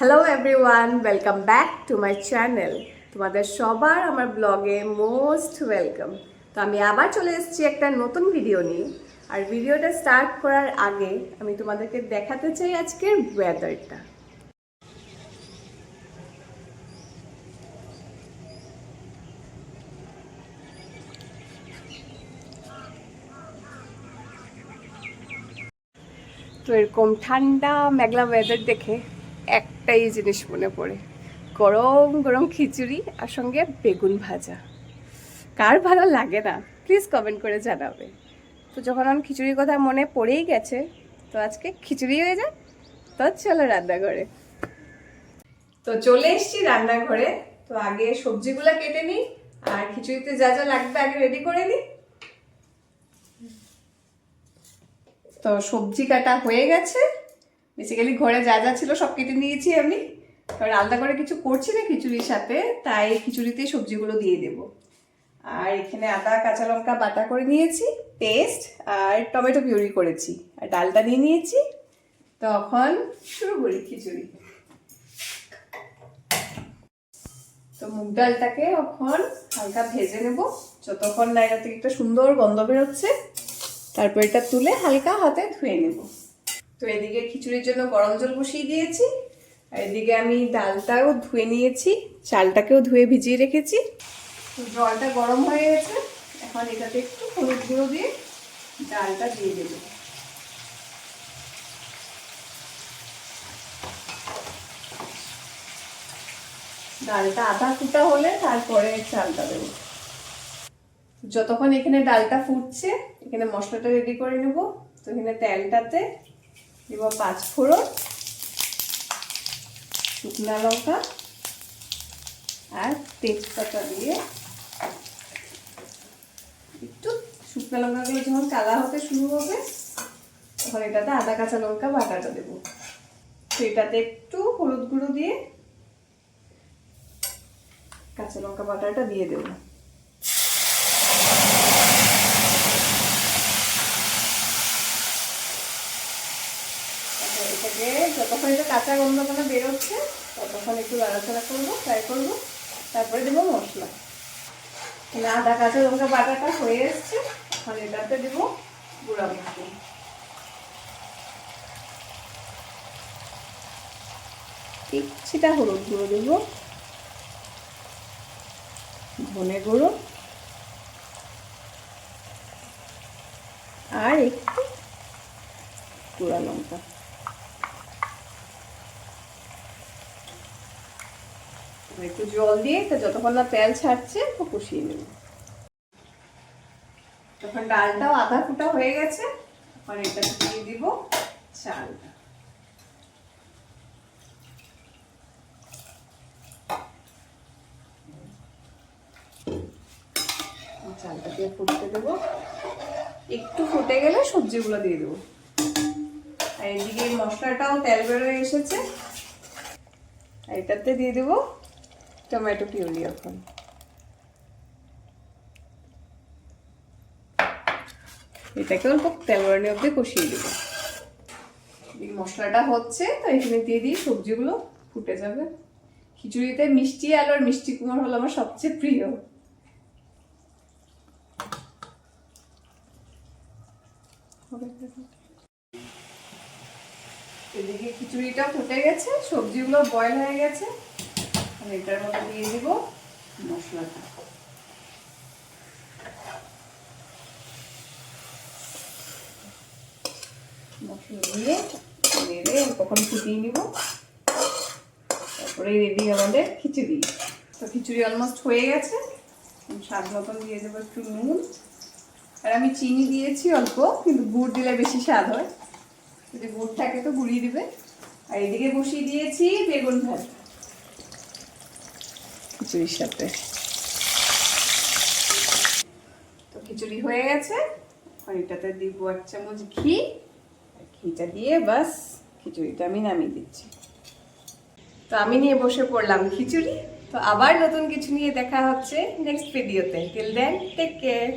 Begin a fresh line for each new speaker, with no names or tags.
Hello everyone welcome back to my channel তোমাদের সবার আমার ব্লগে মোস্ট ওয়েলকাম তো আমি আবার চলে এসেছি একটা নতুন ভিডিও নিয়ে। আর ভিডিওটা স্টার্ট করার আগে আমি তোমাদেরকে দেখাতে চাই আজকের ওয়েদারটা তো এরকম ঠান্ডা, মেঘলা ওয়েদার দেখে একটাই জিনিস মনে পড়ে। গরম গরম খিচুড়ি আর সঙ্গে বেগুন ভাজা। কার ভালো লাগে না? প্লিজ কমেন্ট করে জানাবে। তো যখন আমার খিচুড়ির কথা মনে পড়েই গেছে, তো আজকে খিচুড়ি হয়ে যাক, তো চলো রান্নাঘরে। তো চলে এসছি রান্নাঘরে, তো আগে সবজিগুলো কেটে নিই, আর খিচুড়িতে যা যা লাগবে আগে রেডি করে নিই। তো সবজি কাটা হয়ে গেছে বেসিক্যালি ঘরে যা যা ছিল সব কেটে নিয়েছি আমি। কারণ আলাদা করে কিছু করছি না খিচুড়ির সাথে, তাই খিচুড়িতেই সবজিগুলো দিয়ে দেব। আর এখানে আদা, কাঁচা লঙ্কা বাটা করে নিয়েছি, পেস্ট আর টমেটো পিউরি করেছি। আর ডালটা নিয়ে নিয়েছি। তখন শুরু করি খিচুড়ি। তো মুগ ডালটাকে এখন হালকা ভেজে নেব। যতক্ষণ না এটা থেকে একটা সুন্দর গন্ধ বেরোচ্ছে, তারপর এটা তুলে হালকা হাতে ধুয়ে নেব। তো এদিকে খিচুড়ির জন্য গরম জল বসিয়ে দিয়েছি, আর এদিকে আমি ডালটাও ধুয়ে নিয়েছি, চালটাকেও ধুয়ে ভিজিয়ে রেখেছি। তো জলটা গরম হয়ে গেছে, এখন এটাতে একটু হলুদ গুঁড়ো দিয়ে ডালটা দিয়ে দেব। ডালটা আধা ফুটা হলে তারপরে চালটা দেবো। যতক্ষণ এখানে ডালটা ফুটছে, এখানে মশলাটা রেডি করে নেব, তো এখানে তেলটাতে দেব পাঁচ ফোড়ন, শুকনা লঙ্কা আর তেজপাতা দিয়ে একটু শুকনা লঙ্কাগুলো যখন কালা হতে শুরু হবে, তখন এটাতে আদা কাঁচা লঙ্কা বাটাটা দেবো। তো এটাতে একটু হলুদ গুঁড়ো দিয়ে কাঁচা লঙ্কা বাটাটা দিয়ে দেবো এটাকে যতক্ষণ এটা কাঁচা গন্ধটা বেরোচ্ছে, ততক্ষণ একটু নাড়াচাড়া করব ফ্রাই করব, তারপরে দেবো মশলা। এখানে আদা কাঁচা লঙ্কা বাটাটা হয়ে এসছে, এখন এটাতে দেবো গুঁড়া মশলা। কিছুটা হলুদ গুঁড়ো দেবো, ধনে গুঁড়ো, আর একটু গুঁড়া লঙ্কা। একটু জল দিয়ে তা যতক্ষণ না তেল ছাড়ছে তো কষিয়ে নেব। তখন ডালটাও আধা ফুটা হয়ে গেছে এখন এটা দিয়ে দিব চালটা। চালটা দিয়ে ফুটতে দেবো। একটু ফুটে গেলে সবজিগুলো দিয়ে দেবো। আর এদিকে মশলাটাও তেল বেরোয় এসেছে। এটাতে দিয়ে দেবো টমেটো পিউরি এখন এটাকে অল্প তেল বেরোনি অব্দি কষিয়ে দেবো। এই মশলাটা হচ্ছে তো এখানে দিয়ে দিই সবজিগুলো ফুটে যাবে। খিচুড়িতে মিষ্টি আলু আর মিষ্টি কুমার হলো আমার সবচেয়ে প্রিয়। এদিকে খিচুড়িটা ফুটে গেছে সবজিগুলো বয়ল হয়ে গেছে। আর এটার মধ্যে দিয়ে দিব মশলাটা। মশলা দিয়ে কখন ফুটিয়ে তারপরে রেডি আমাদের খিচুড়ি। তো খিচুড়ি অলমোস্ট হয়ে গেছে। স্বাদ মতন দিয়ে দেবো একটু নুন। আর আমি চিনি দিয়েছি অল্প, কিন্তু গুড় দিলে বেশি স্বাদ হয়। যদি গুড় থাকে তো গুড়িয়ে দিবে। আর এদিকে বসিয়ে দিয়েছি বেগুন ভাজা। খিচুড়ির সাথে। তো খিচুড়ি হয়ে গেছে। খড়িটাতে দিব এক চামচ ঘি। ঘিটা দিয়ে বাস খিচুড়িটা আমি নামিয়ে দিচ্ছি। তো আমি নিয়ে বসে পড়লাম খিচুড়ি। তো আবার নতুন কিছু নিয়ে দেখা হচ্ছে নেক্সট ভিডিওতে টিল দেন টেক কেয়ার